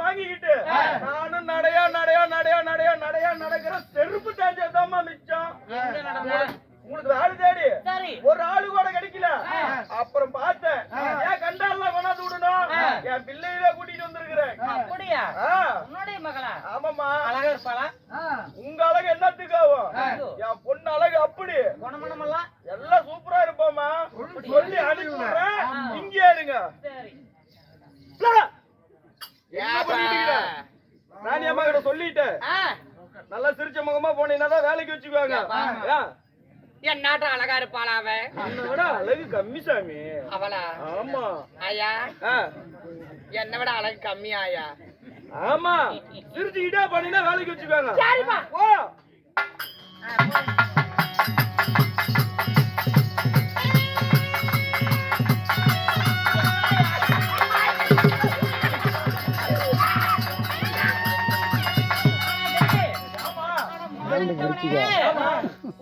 வாங்கிக்கிட்டு நானும் நடையா நடையா நடையா நடையா நடையா நடக்கிற செருப்பு தாஜாதாம்மா மிச்சம். இருப்பாளா உங்க அழகு என்னத்துக்கு ஆகும்? என் பொண்ணு அழகு அப்படி. எல்லாம் சூப்பரா இருப்பாமா சொல்லி அனுப்பி விடுறேன் இங்கே இருங்க? ராணி அம்மா கிட்ட சொல்லிட்டேன் நல்லா சிரிச்ச முகமா போனீங்கன்னா தான் வேலைக்கு வச்சுக்குவாங்க. ஏன்? என் நாட்டு அழகா இருப்பாளா அவ? உன்னை விட அழகு கம்மி சாமி. அவளா? ஆமா. ஆயா? என்னை விட அழகு கம்மி ஆயா? ஆமா. சிரிச்சுக்கிட்டே பண்ணினா வேலைக்கு வச்சுக்குவாங்க ஓ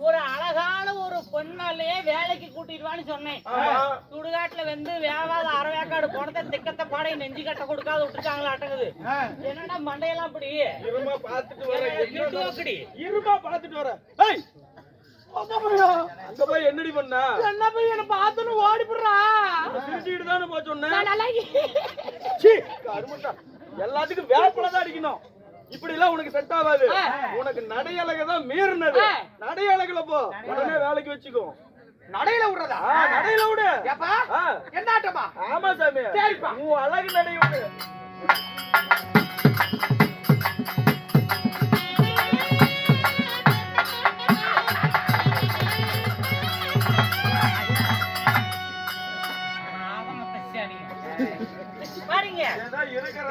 ஒரு அழகான பொண்ணாலேயே வேலைக்கு கூட்டிட்டு வான்னு சொன்னேன். சுடுகாட்டுல வந்து வேவாத அரைவேக்காடு போனத திக்கத்த பாடை நெஞ்சு கட்ட கொடுக்காத விட்டுட்டாங்களா அட்டங்குது என்னடா மண்டையெல்லாம் அப்படி இருமா பாத்துட்டு வரேன். இருமா பாத்துட்டு வரேன் போய் என்னடி பண்ண? என்ன போய் என்ன பார்த்துன்னு ஓடிப்புடுறா? சிரிச்சுக்கிட்டு தானே போய் சொன்னேன். எல்லாத்துக்கும் வேப்பில தான் அடிக்கணும். இப்படி எல்லாம் உனக்கு செட் ஆகாது. உனக்கு நடையழக தான் மீறினது. நடையழகுல போ. உடனே வேலைக்கு வச்சுக்கோ. நடையில விடுறதா? நடையில விடு. ஏப்பா என்ன ஆட்டமா? ஆமா சாமி. சரிப்பா. உன் அழகு நடை விடு.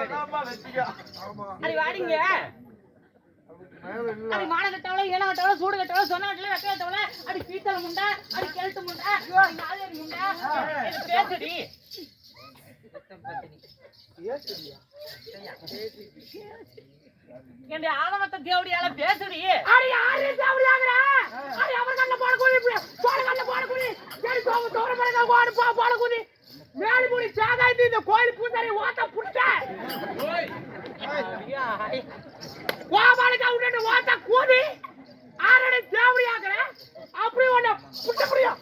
அது வாடிங்க அது மான கட்டவள ஏன கட்டவள சூடு கட்டவள சொன்ன கட்டவள வெட்ட கட்டவள அடி பீத்தல முண்டா அடி கெழுத்து முண்டா அடி நாதேரி முண்டா. பேசுடி. என் ஆதமத்த தேவடியால பேசுடி. அடி யாரு தேவடியாங்கற அடி அவர் கண்ண போட கூடி போட கண்ண போட கூடி சரி சோம தோற படங்க போட போ போட கூடி. மேலி முடி சாகாய்தி இந்த கோயில் பூசாரி ஓட்ட கோபாலுக்கு விட்டு ஓட்ட கூடி ஆரடி தேவடியாங்கற அப்படி ஒண்ணு புட்ட புடியா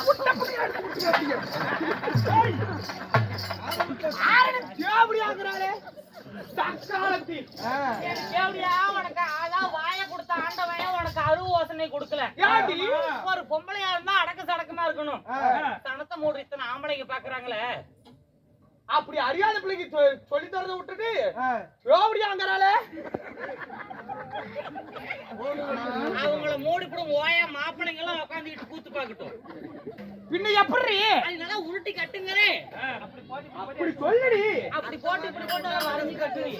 புட்ட புடியா ஆரடி தேவடியாங்கறாரே தக்காளத்தி என் தேவடியா உனக்கு அதான் வாய கொடுத்த ஆண்டவன் உனக்கு அருவு யோசனை கொடுக்கல? ஒரு பொம்பளையா இருந்தா அடக்க சடக்கமா இருக்கணும். தனத்தை மூடி இத்தனை ஆம்பளைங்க பாக்குறாங்களே. அப்படி அறியாத பிள்ளைக்கு சொல்லி தரத விட்டுட்டு தேவடியாங்கறாளே அவங்கள மூடி போடும் ஓயா மாப்பிள்ளைங்க எல்லாம் உட்காந்துக்கிட்டு கூத்து பாக்கட்டும் பின்ன எப்படி? அது நல்லா உருட்டி கட்டுங்களே அப்படி சொல்லுடி. அப்படி போட்டு இப்படி போட்டு வரைஞ்சு கட்டுறி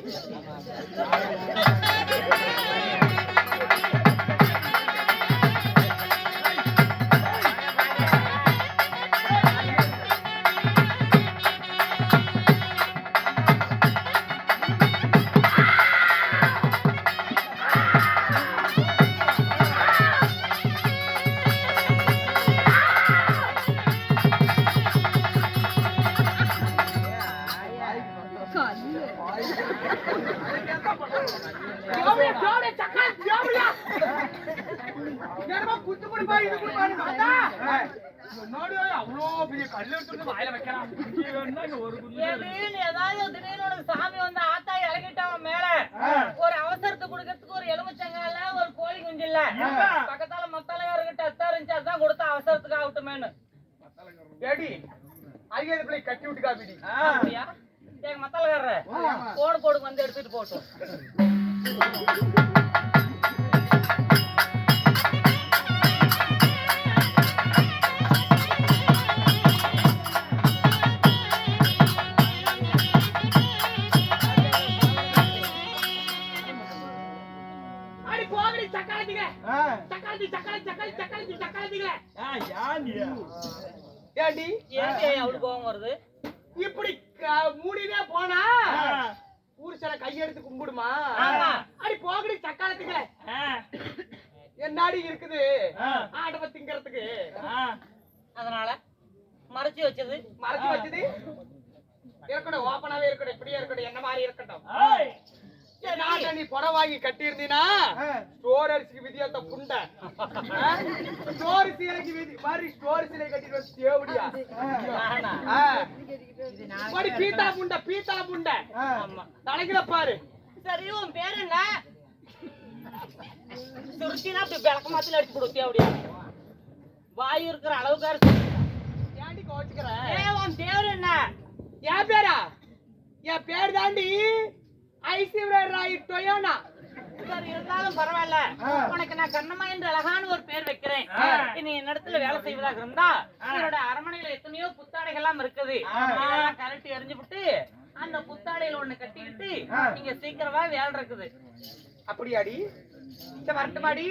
தேவடியா சக்கால் தேவடியா என்னமா குத்து புடி பாய் இது பாய் பார்த்தா நோடி அவ்வளோ பெரிய கல்லு எடுத்து வாயில வைக்கிறான் திடீர்னு ஏதாவது திடீர்னு சாமி வந்து ஆத்தா இறங்கிட்டான் மேல ஒரு அவசரத்துக்கு கொடுக்கறதுக்கு ஒரு எலுமிச்சங்கால ஒரு கோழி குஞ்சு இல்ல பக்கத்தால மத்தாலகாரர்கிட்ட அத்தா இருந்துச்சு அதான் கொடுத்தா அவசரத்துக்கு ஆகட்டுமேனு ஏடி அறியாத பிள்ளை கட்டி விட்டு காப்பிடி மத்தாலகாரர் போடு போடுக்கு வந்து எடுத்துட்டு போட்டும் ஏடி ஏன் அவளுக்கு கோவம் வருது? இப்படி க- மூடினே போனா புருஷனை கையெடுத்து கும்பிடுமா. அடி போகடி சக்கா கோழி இருக்குது? ஆடவ திங்கறதுக்கு. அதனால மறைச்சு வச்சது. மறைச்சு வச்சது? இருக்கட்டும் ஓப்பனாவே இருக்கட்டும் இப்படியே இருக்கட்டும் என்ன மாதிரி இருக்கட்டும். நாட்டை நீ புடவை வாங்கி கட்டியிருந்தீனா? ஸ்டோர் அரிசிக்கு விதியாத்த புண்டை. ஸ்டோர் சீலைக்கு விதி மாதிரி ஸ்டோர் சீலை கட்டிட்டு தேவடியா. படி பீத்தா புண்டை பீத்தா புண்டை. ஆமா. தலைக்கிற பாரு. சரி உன் பேர் என்ன? சுருட்டினா அப்படி விளக்க மாத்தில அடிச்சு கொடுத்தியா அப்படியா வாய் இருக்கிற அளவுக்கு ஏன்டி கோச்சுக்கிற ஏ உன் பேர் என்ன? என் பேரா? என் பேர் தாண்டி ஐசிவர ராய் டொயோனா இருந்தாலும் பரவாயில்ல. உனக்கு நான் கண்ணம்மா என்று அழகான ஒரு பேர் வைக்கிறேன். நீ என்னிடத்துல வேலை செய்வதாக இருந்தா என்னோட அரண்மனையில எத்தனையோ புத்தாடைகள் எல்லாம் இருக்குது கழட்டி எறிஞ்சு விட்டு அந்த புத்தாடையில ஒண்ணு கட்டிக்கிட்டு இங்க சீக்கிரமா வேலை இருக்குது. அப்படியாடி? இந்த வரட்டுமாடி?